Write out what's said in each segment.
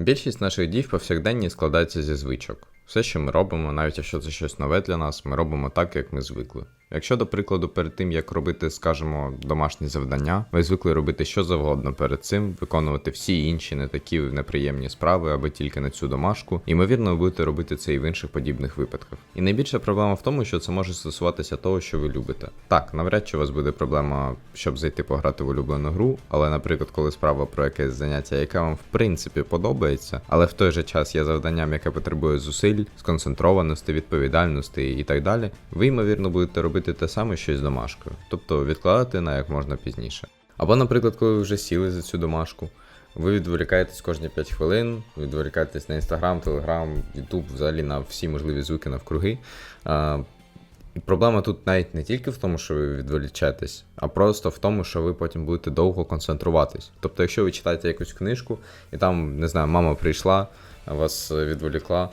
Більшість наших дій повсякденні складається зі звичок. Все, що ми робимо, навіть якщо це щось нове для нас, ми робимо так, як ми звикли. Якщо, до прикладу, перед тим як робити, скажімо, домашні завдання, ви звикли робити що завгодно перед цим, виконувати всі інші не такі неприємні справи, аби тільки на цю домашку, ймовірно, ви будете робити це і в інших подібних випадках. І найбільша проблема в тому, що це може стосуватися того, що ви любите. Так, навряд чи у вас буде проблема, щоб зайти пограти в улюблену гру, але, наприклад, коли справа про якесь заняття, яке вам в принципі подобається, але в той же час є завданням, яке потребує зусиль, сконцентрованості, відповідальності і так далі, ви ймовірно будете робити те саме, що й з домашкою, тобто відкладати на як можна пізніше. Або, наприклад, коли ви вже сіли за цю домашку, ви відволікаєтесь кожні 5 хвилин, відволікаєтесь на Інстаграм, Телеграм, Ютуб, взагалі на всі можливі звуки навкруги. Проблема тут навіть не тільки в тому, що ви відволічаєтесь, а просто в тому, що ви потім будете довго концентруватись. Тобто, якщо ви читаєте якусь книжку, і там, не знаю, мама прийшла, вас відволікла,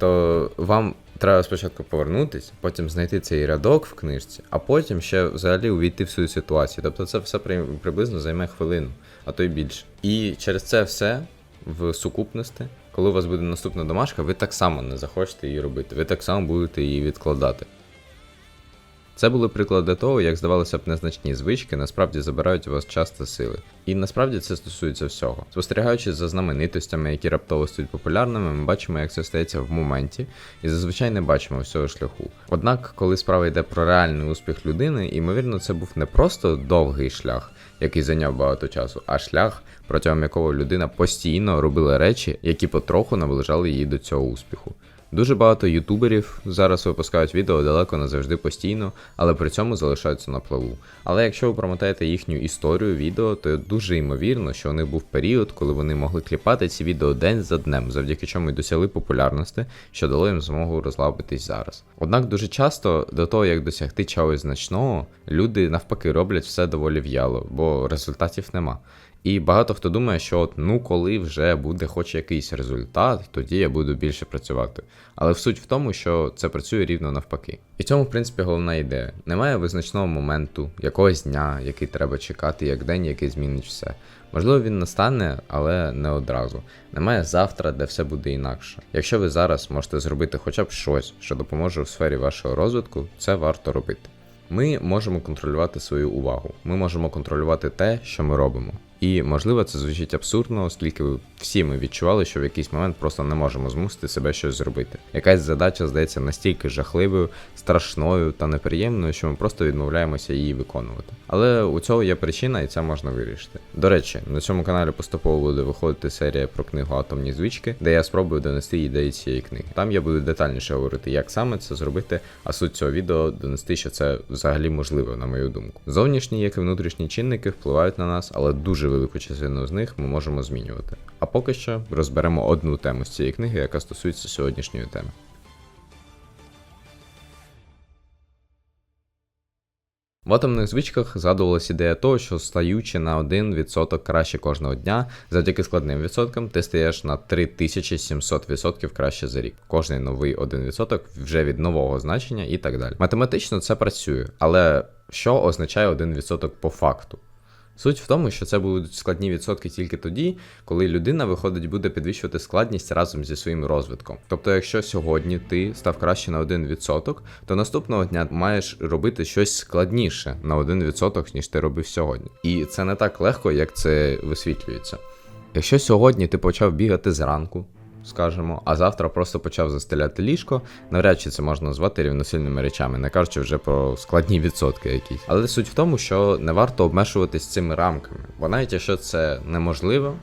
то вам треба спочатку повернутись, потім знайти цей рядок в книжці, а потім ще взагалі увійти в свою ситуацію. Тобто це все при- приблизно займе хвилину, а то й більше. І через це все в сукупності, коли у вас буде наступна домашка, ви так само не захочете її робити, ви так само будете її відкладати. Це були приклади того, як здавалося б незначні звички, насправді забирають у вас час та сили. І насправді це стосується всього. Спостерігаючи за знаменитостями, які раптово стають популярними, ми бачимо, як це стається в моменті, і зазвичай не бачимо всього шляху. Однак, коли справа йде про реальний успіх людини, ймовірно, це був не просто довгий шлях, який зайняв багато часу, а шлях, протягом якого людина постійно робила речі, які потроху наближали її до цього успіху. Дуже багато ютуберів зараз випускають відео далеко не завжди постійно, але при цьому залишаються на плаву. Але якщо ви промотаєте їхню історію відео, то дуже ймовірно, що у них був період, коли вони могли кліпати ці відео день за днем, завдяки чому й досягли популярності, що дало їм змогу розслабитись зараз. Однак дуже часто до того, як досягти чогось значного, люди навпаки роблять все доволі в'яло, бо результатів нема. І багато хто думає, що от ну коли вже буде хоч якийсь результат, тоді я буду більше працювати. Але суть в тому, що це працює рівно навпаки. І в цьому, в принципі, головна ідея. Немає визначного моменту, якогось дня, який треба чекати, як день, який змінить все. Можливо, він настане, але не одразу. Немає завтра, де все буде інакше. Якщо ви зараз можете зробити хоча б щось, що допоможе у сфері вашого розвитку, це варто робити. Ми можемо контролювати свою увагу. Ми можемо контролювати те, що ми робимо. І можливо це звучить абсурдно, оскільки всі ми відчували, що в якийсь момент просто не можемо змусити себе щось зробити. Якась задача здається настільки жахливою, страшною та неприємною, що ми просто відмовляємося її виконувати. Але у цього є причина, і це можна вирішити. До речі, на цьому каналі поступово буде виходити серія про книгу Атомні звички, де я спробую донести ідеї цієї книги. Там я буду детальніше говорити, як саме це зробити, а суть цього відео донести, що це взагалі можливо, на мою думку. Зовнішні, як і внутрішні чинники впливають на нас, але дуже велику частину з них ми можемо змінювати. А поки що розберемо одну тему з цієї книги, яка стосується сьогоднішньої теми. В атомних звичках згадувалась ідея того, що стаючи на 1% краще кожного дня, завдяки складним відсоткам ти стаєш на 3700% краще за рік. Кожний новий 1% вже від нового значення і так далі. Математично це працює, але що означає 1% по факту? Суть в тому, що це будуть складні відсотки тільки тоді, коли людина виходить буде підвищувати складність разом зі своїм розвитком. Тобто, якщо сьогодні ти став краще на 1%, то наступного дня маєш робити щось складніше на 1%, ніж ти робив сьогодні. І це не так легко, як це висвітлюється. Якщо сьогодні ти почав бігати зранку, скажімо, а завтра просто почав застеляти ліжко, навряд чи це можна назвати рівносильними речами, не кажучи вже про складні відсотки якісь. Але суть в тому, що не варто обмежуватись цими рамками, бо навіть якщо це неможливо.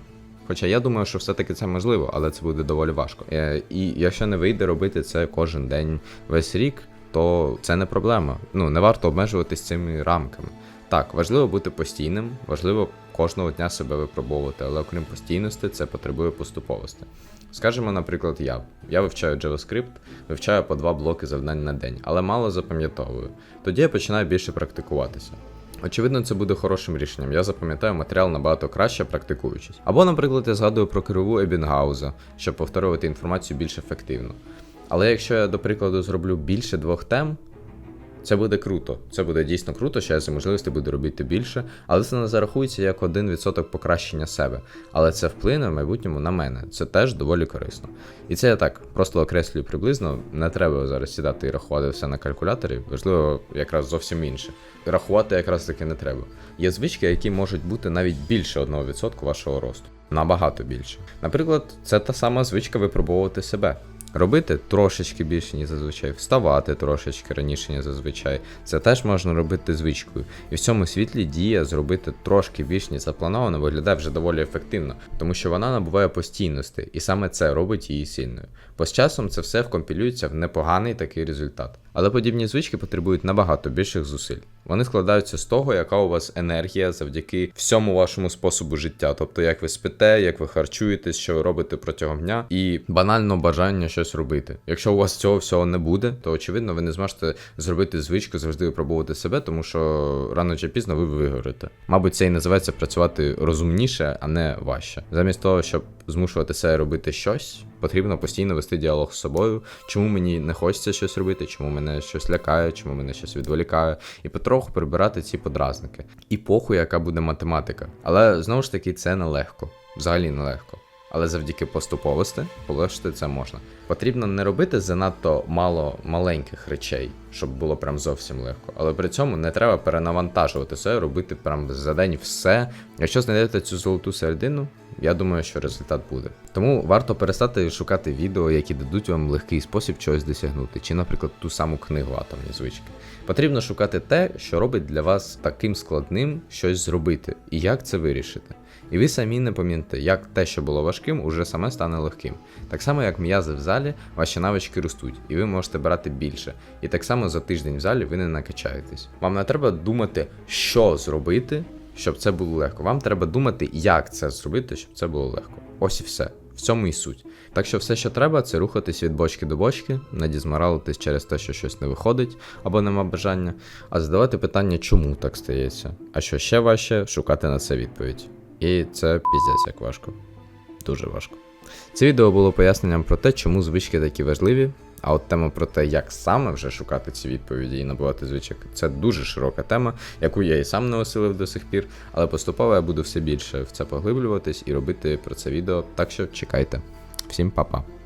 Хоча я думаю, що все-таки це можливо, але це буде доволі важко. Е, І якщо не вийде робити це кожен день весь рік, то це не проблема. Ну не варто обмежуватись цими рамками. Так, важливо бути постійним, важливо кожного дня себе випробовувати, але окрім постійності, це потребує поступовості. Скажімо, наприклад, я. Я вивчаю JavaScript, вивчаю по два блоки завдань на день, але мало запам'ятовую. Тоді я починаю більше практикуватися. Очевидно, це буде хорошим рішенням. Я запам'ятаю матеріал набагато краще, практикуючись. Або, наприклад, я згадую про криву Ебінгауза, щоб повторювати інформацію більш ефективно. Але якщо я, до прикладу, зроблю більше двох тем, Це буде круто. Це буде дійсно круто, я за можливості буду робити більше, але це не зарахується як 1% покращення себе. Але це вплине в майбутньому на мене. Це теж доволі корисно. І це я так просто окреслюю приблизно. Не треба зараз сідати і рахувати все на калькуляторі. Важливо якраз зовсім інше. Рахувати якраз таки не треба. Є звички, які можуть бути навіть більше 1% вашого росту. Набагато більше. Наприклад, це та сама звичка випробовувати себе. Робити трошечки більше, ніж зазвичай, вставати трошечки раніше, ніж зазвичай. Це теж можна робити звичкою. І в цьому світлі дія зробити трошки більш ніж заплановано виглядає вже доволі ефективно, тому що вона набуває постійності, і саме це робить її сильною. Бо з часом це все вкомпілюється в непоганий такий результат. Але подібні звички потребують набагато більших зусиль. Вони складаються з того, яка у вас енергія завдяки всьому вашому способу життя, тобто як ви спите, як ви харчуєтесь, що ви робите протягом дня, і банально бажання щось робити. Якщо у вас цього всього не буде, то очевидно ви не зможете зробити звичку завжди випробувати себе, тому що рано чи пізно ви вигорите. Мабуть, це і називається працювати розумніше, а не важче. Замість того, щоб змушувати себе робити щось, потрібно постійно вести діалог з собою, чому мені не хочеться щось робити, чому мене щось лякає, чому мене щось відволікає, і потроху прибирати ці подразники. І похуй, яка буде математика. Але знову ж таки, це нелегко. Взагалі нелегко. Але завдяки поступовості полегшити це можна. Потрібно не робити занадто мало маленьких речей, щоб було прям зовсім легко. Але при цьому не треба перенавантажувати себе, робити прям за день все. Якщо знайдете цю золоту середину, я думаю, що результат буде. Тому варто перестати шукати відео, які дадуть вам легкий спосіб чогось досягнути, чи, наприклад, ту саму книгу атомні звички. Потрібно шукати те, що робить для вас таким складним щось зробити, і як це вирішити. І ви самі не помітите, як те, що було важким, уже саме стане легким. Так само, як м'язи в залі, ваші навички ростуть, і ви можете брати більше. І так само за тиждень в залі ви не накачаєтесь. Вам не треба думати, що зробити, щоб це було легко. Вам треба думати, як це зробити, щоб це було легко. Ось і все. В цьому і суть. Так що все, що треба, це рухатись від бочки до бочки, не дізморалитись через те, що щось не виходить або нема бажання, а задавати питання, чому так стається. А що ще важче, шукати на це відповідь. І це піздець як важко. Дуже важко. Це відео було поясненням про те, чому звички такі важливі. А от тема про те, як саме вже шукати ці відповіді і набувати звичок, це дуже широка тема, яку я і сам не осилив до сих пір, але поступово я буду все більше в це поглиблюватись і робити про це відео. Так що чекайте. Всім па-па.